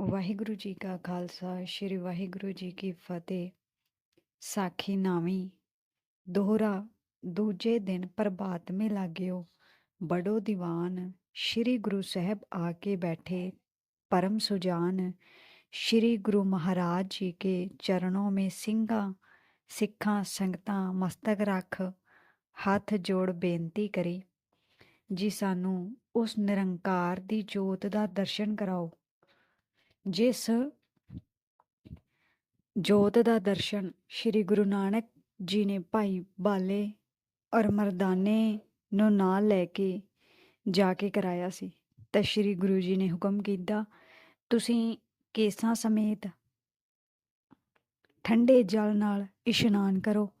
ਵਾਹਿਗੁਰੂ ਜੀ ਕਾ ਖਾਲਸਾ, ਸ੍ਰੀ ਵਾਹਿਗੁਰੂ ਜੀ ਕੀ ਫਤਿਹ। ਸਾਖੀ ਨਾਵੀਂ, ਦੋਹਰਾ, ਦੂਜੇ ਦਿਨ ਪ੍ਰਭਾਤ ਮੇ ਲਾਗਿਓ, ਬੜੋ ਦੀਵਾਨ, ਸ੍ਰੀ ਗੁਰੂ ਸਾਹਿਬ ਆ ਕੇ ਬੈਠੇ, ਪਰਮ ਸੁਜਾਨ, ਸ੍ਰੀ ਗੁਰੂ ਮਹਾਰਾਜ ਜੀ ਕੇ ਚਰਨੋਂ ਮੇ ਸਿੰਘਾਂ, ਸਿੱਖਾਂ, ਸੰਗਤਾਂ, ਮਸਤਕ ਰੱਖ, ਹੱਥ ਜੋੜ ਬੇਨਤੀ ਕਰੀ। ਜੀ ਸਾਨੂੰ ਉਸ ਨਿਰੰਕਾਰ ਦੀ ਜੋਤ ਦਾ ਦਰਸ਼ਨ ਕਰਾਓ। ਜਿਸ ਜੋਤ ਦਾ ਦਰਸ਼ਨ ਸ੍ਰੀ ਗੁਰੂ ਨਾਨਕ ਜੀ ਨੇ ਭਾਈ ਬਾਲੇ ਔਰ ਮਰਦਾਨੇ ਨੂੰ ਨਾਲ ਲੈ ਕੇ ਜਾ ਕੇ ਕਰਾਇਆ ਸੀ, ਤਾਂ ਸ੍ਰੀ ਗੁਰੂ ਜੀ ਨੇ ਹੁਕਮ ਕੀਤਾ, ਤੁਸੀਂ ਕੇਸਾਂ ਸਮੇਤ ਠੰਡੇ ਜਲ ਨਾਲ ਇਸ਼ਨਾਨ ਕਰੋ।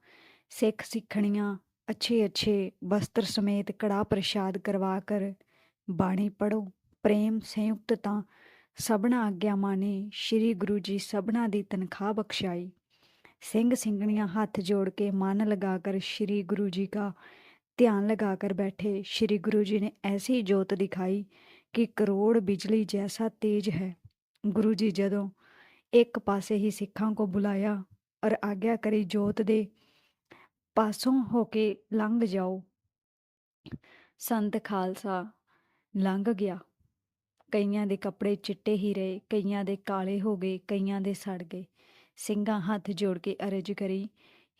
ਸਿੱਖ ਸਿੱਖਣੀਆਂ ਅੱਛੇ ਅੱਛੇ ਵਸਤਰ ਸਮੇਤ ਕੜਾ ਪ੍ਰਸ਼ਾਦ ਕਰਵਾ ਕਰ ਬਾਣੀ ਪੜੋ ਪ੍ਰੇਮ ਸੰਯੁਕਤ ਤਾਂ ਸਭਨਾ ਆਗਿਆ ਨੇ ਸ੍ਰੀ ਗੁਰੂ ਜੀ ਸਭਨਾ ਦੀ ਤਨਖਾਹ ਬਖਸ਼ਾਈ। ਸਿੰਘ ਸਿੰਘਣੀਆਂ ਹੱਥ ਜੋੜ ਕੇ ਮਨ ਲਗਾ ਕਰ ਸ੍ਰੀ ਗੁਰੂ ਜੀ ਦਾ ਧਿਆਨ ਲਗਾ ਕਰ ਬੈਠੇ। ਸ੍ਰੀ ਗੁਰੂ ਜੀ ਨੇ ਐਸੀ ਜੋਤ ਦਿਖਾਈ ਕਿ ਕਰੋੜ ਬਿਜਲੀ ਜੈਸਾ ਤੇਜ ਹੈ। ਗੁਰੂ ਜੀ ਜਦੋਂ ਇੱਕ ਪਾਸੇ ਹੀ ਸਿੱਖਾਂ ਕੋ ਬੁਲਾਇਆ ਔਰ ਆਗਿਆ ਕਰੀ ਜੋਤ ਦੇ ਪਾਸੋਂ ਹੋ ਕੇ ਲੰਘ ਜਾਓ। ਸੰਤ ਖਾਲਸਾ ਲੰਘ ਗਿਆ। ਕਈਆਂ ਦੇ ਕੱਪੜੇ ਚਿੱਟੇ ਹੀ ਰਹੇ, ਕਈਆਂ ਦੇ ਕਾਲੇ ਹੋ ਗਏ, ਕਈਆਂ ਦੇ ਸੜ ਗਏ। ਸਿੰਘਾਂ ਹੱਥ ਜੋੜ ਕੇ ਅਰਜ ਕਰੀ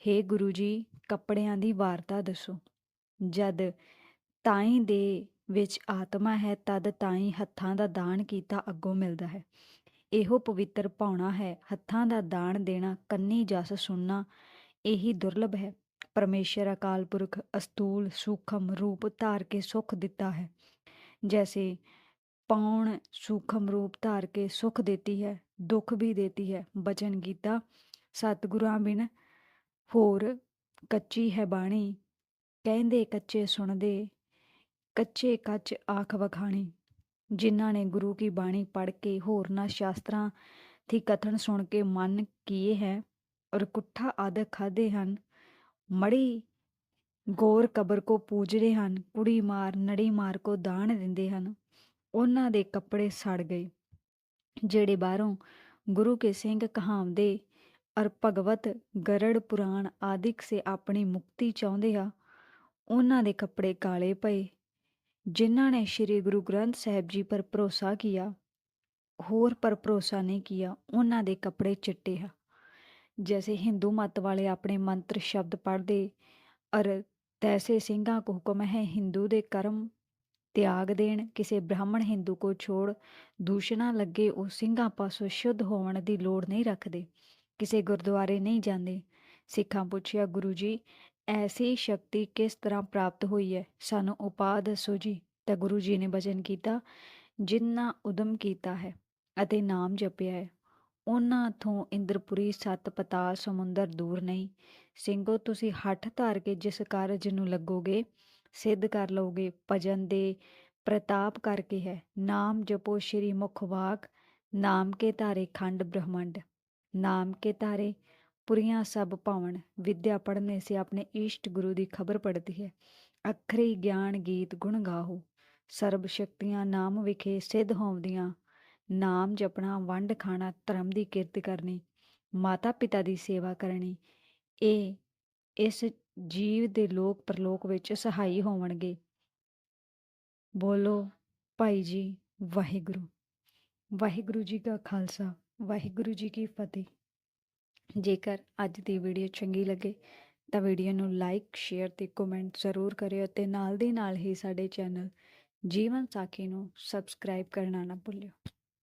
हे ਗੁਰੂ ਜੀ ਕੱਪੜਿਆਂ ਦੀ ਵਾਰਤਾ ਦੱਸੋ। ਜਦ ਤਾਈ ਦੇ ਵਿੱਚ ਆਤਮਾ ਹੈ, ਤਦ ਤਾਈ ਹੱਥਾਂ ਦਾ ਦਾਨ ਕੀਤਾ ਅੱਗੋਂ ਮਿਲਦਾ ਹੈ। ਇਹੋ ਪਵਿੱਤਰ ਪਾਉਣਾ ਹੈ, ਹੱਥਾਂ ਦਾ ਦਾਨ ਦੇਣਾ, ਕੰਨੀ ਜਸ ਸੁਣਨਾ, ਇਹੀ ਦੁਰਲਭ ਹੈ। ਪਰਮੇਸ਼ਰ ਅਕਾਲ ਪੁਰਖ ਅਸਤੂਲ, ਸੂਖਮ ਰੂਪ ਧਾਰ ਕੇ ਸੁਖ ਦਿੱਤਾ ਹੈ। ਜੈਸੇ ਪੌਣ ਸੂਖਮ ਰੂਪ ਧਾਰ ਕੇ ਸੁਖ ਦੇਤੀ ਹੈ, ਦੁੱਖ ਵੀ ਦੇਤੀ ਹੈ। ਬਚਨ ਗੀਤਾ, ਸਤਿਗੁਰਾਂ ਬਿਨ ਹੋਰ ਕੱਚੀ ਹੈ ਬਾਣੀ। ਕਹਿੰਦੇ ਕੱਚੇ ਸੁਣਦੇ, ਕੱਚੇ ਕੱਚ ਆਖ ਵਖਾਣੀ। ਜਿਨ੍ਹਾਂ ਨੇ ਗੁਰੂ ਕੀ ਬਾਣੀ ਪੜ੍ਹ ਕੇ ਹੋਰਨਾਂ ਸ਼ਾਸਤਰਾਂ ਦੀ ਕਥਨ ਸੁਣ ਕੇ ਮਨ ਕੀਏ ਹੈ ਔਰ ਕੁੱਠਾ ਆਦਿ ਖਾਦੇ ਹਨ ਮੜੀ ਗੋਰ ਕਬਰ ਕੋ ਪੂਜਦੇ ਹਨ, ਕੁੜੀ ਮਾਰ ਨੜੀ ਮਾਰ ਕੋ ਦਾਨ ਦਿੰਦੇ ਹਨ। ਉਹਨਾਂ ਦੇ ਕੱਪੜੇ ਸੜ ਗਏ, ਜਿਹੜੇ ਬਾਹਰੋਂ ਗੁਰੂ ਕੇ ਸਿੰਘ ਕਹਾਵਦੇ ਔਰ ਭਗਵਤ ਗਰੜ ਪੁਰਾਣ ਆਦਿਕ ਸੇ ਆਪਣੀ ਮੁਕਤੀ ਚਾਹੁੰਦੇ ਆ। ਉਹਨਾਂ ਦੇ ਕੱਪੜੇ ਕਾਲੇ ਪਏ, ਜਿਨ੍ਹਾਂ ਨੇ ਸ੍ਰੀ ਗੁਰੂ ਗ੍ਰੰਥ ਸਾਹਿਬ ਜੀ ਪਰ ਭਰੋਸਾ ਕੀਤਾ, ਹੋਰ ਪਰ ਭਰੋਸਾ ਨਹੀਂ ਕੀਤਾ, ਉਹਨਾਂ ਦੇ ਕੱਪੜੇ ਚਿੱਟੇ ਆ। ਜੈਸੇ ਹਿੰਦੂ ਮਤ ਵਾਲੇ ਆਪਣੇ ਮੰਤਰ ਸ਼ਬਦ ਪੜ੍ਹਦੇ, ਅਰ ਤੈਸੇ ਸਿੰਘਾਂ ਕੋ ਹੁਕਮ ਹੈ ਹਿੰਦੂ ਦੇ ਕਰਮ ਤਿਆਗ ਦੇਣ, ਕਿਸੇ ਬ੍ਰਾਹਮਣ ਹਿੰਦੂ ਕੋ ਛੋੜ, ਦੂਸ਼ਣਾ ਲੱਗੇ ਉਹ ਸਿੰਘਾਂ ਪਾਸੋਂ ਸ਼ੁੱਧ ਹੋਣ ਦੀ ਲੋੜ ਨਹੀਂ ਰੱਖਦੇ, ਕਿਸੇ ਗੁਰਦੁਆਰੇ ਨਹੀਂ ਜਾਂਦੇ। ਸਿੱਖਾਂ ਪੁੱਛਿਆ, ਗੁਰੂ ਜੀ, ਐਸੀ ਸ਼ਕਤੀ ਕਿਸ ਤਰ੍ਹਾਂ ਪ੍ਰਾਪਤ ਹੋਈ ਹੈ? ਸਾਨੂੰ ਉਪਾਅ ਦੱਸੋ ਜੀ। ਤਾਂ ਗੁਰੂ ਜੀ ਨੇ ਬਚਨ ਕੀਤਾ, ਜਿੰਨਾ ਉਦਮ ਕੀਤਾ ਹੈ ਅਤੇ ਨਾਮ ਜਪਿਆ ਹੈ, ਉਹਨਾਂ ਤੋਂ ਇੰਦਰਪੁਰੀ ਸੱਤ ਪਤਾਲ ਸਮੁੰਦਰ ਦੂਰ ਨਹੀਂ। ਸਿੰਘੋ, ਤੁਸੀਂ ਹੱਠ ਧਾਰ ਕੇ ਜਿਸ ਕਾਰਜ ਨੂੰ ਲੱਗੋਗੇ ਸਿੱਧ ਕਰ ਲਓਗੇ, ਭਜਨ ਦੇ ਪ੍ਰਤਾਪ ਕਰਕੇ ਹੈ। ਨਾਮ ਜਪੋ ਸ਼੍ਰੀ ਮੁਖ ਵਾਕ, ਨਾਮ ਕੇ ਧਾਰੇ ਖੰਡ ਬ੍ਰਹਮੰਡ, ਨਾਮ ਕੇ ਧਾਰੇ ਪੁਰੀਆਂ ਸਭ ਪਾਵਨ ਵਿਦਿਆ ਪੜ੍ਹਨੇ ਸੇ ਆਪਣੇ ਇਸ਼ਟ ਗੁਰੂ ਦੀ ਖਬਰ ਪੜਦੀ ਹੈ। ਅਖਰੀ ਗਿਆਨ ਗੀਤ ਗੁਣ ਗਾਹੋ। ਸਰਬ ਸ਼ਕਤੀਆਂ ਨਾਮ ਵਿਖੇ ਸਿੱਧ ਹੋਉਂਦੀਆਂ ਨਾਮ ਜਪਣਾ, ਵੰਡ ਖਾਣਾ, ਧਰਮ ਦੀ ਕਿਰਤ ਕਰਨੀ। ਮਾਤਾ ਪਿਤਾ ਦੀ ਸੇਵਾ ਕਰਨੀ। ਇਹ, ਇਸ ਜੀਵ ਦੇ ਲੋਕ ਪਰਲੋਕ ਵਿੱਚ ਸਹਾਈ ਹੋਵਣਗੇ। ਬੋਲੋ, ਭਾਈ ਜੀ, ਵਾਹਿਗੁਰੂ। ਵਾਹਿਗੁਰੂ ਜੀ ਕਾ ਖਾਲਸਾ, ਵਾਹਿਗੁਰੂ ਜੀ ਕੀ ਫਤਿਹ। ਜੇਕਰ ਅੱਜ ਦੀ ਵੀਡੀਓ ਚੰਗੀ ਲੱਗੇ, ਤਾਂ ਵੀਡੀਓ ਨੂੰ ਲਾਈਕ, ਸ਼ੇਅਰ ਤੇ ਕਮੈਂਟ ਜ਼ਰੂਰ ਕਰਿਓ ਤੇ ਨਾਲ ਦੀ ਨਾਲ ਹੀ ਸਾਡੇ ਚੈਨਲ ਜੀਵਨ ਸਾਖੀ ਨੂੰ ਸਬਸਕ੍ਰਾਈਬ ਕਰਨਾ ਨਾ ਭੁੱਲਿਓ।